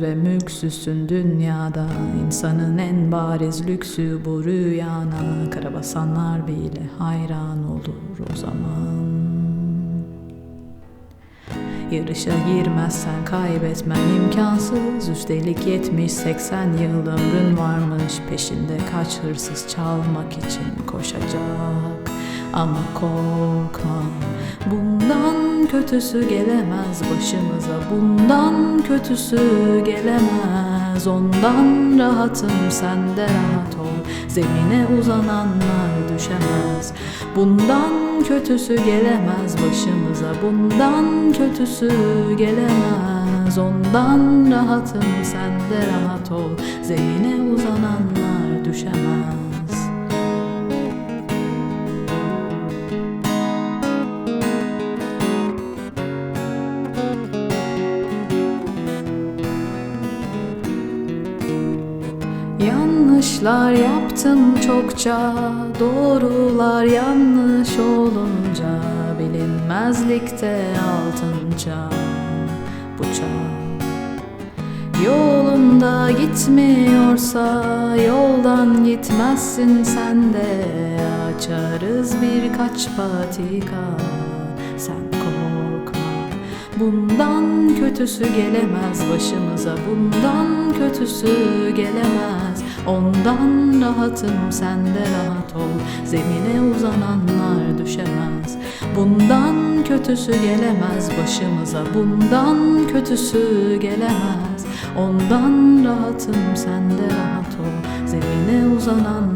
ve mülksüzsün dünyada. İnsanın en bariz lüksü bu rüyana. Karabasanlar bile hayran olur o zaman. Yarışa girmezsen kaybetmen imkansız. Üstelik 70-80 yıl ömrün varmış. Peşinde kaç hırsız çalmak için koşacak. Ama korkma Bundan kötüsü gelemez başımıza. Bundan kötüsü gelemez. Ondan rahatım sen de rahat ol. Zemine uzananlar düşemez. Bundan kötüsü gelemez başımıza. Bundan kötüsü gelemez. Ondan rahatım sen de rahat ol. Zemine uzananlar düşemez Yanlışlar yaptım çokça Doğrular yanlış olunca Bilinmezlikte altınca Bu çağ. Yolunda gitmiyorsa Yoldan gitmezsin sen de Açarız birkaç patika. Sen korkma Bundan kötüsü gelemez başımıza Bundan kötüsü gelemez. Ondan rahatım sen de rahat ol Zemine uzananlar düşemez. Bundan kötüsü gelemez başımıza Bundan kötüsü gelemez. Ondan rahatım sen de rahat ol Zemine uzanan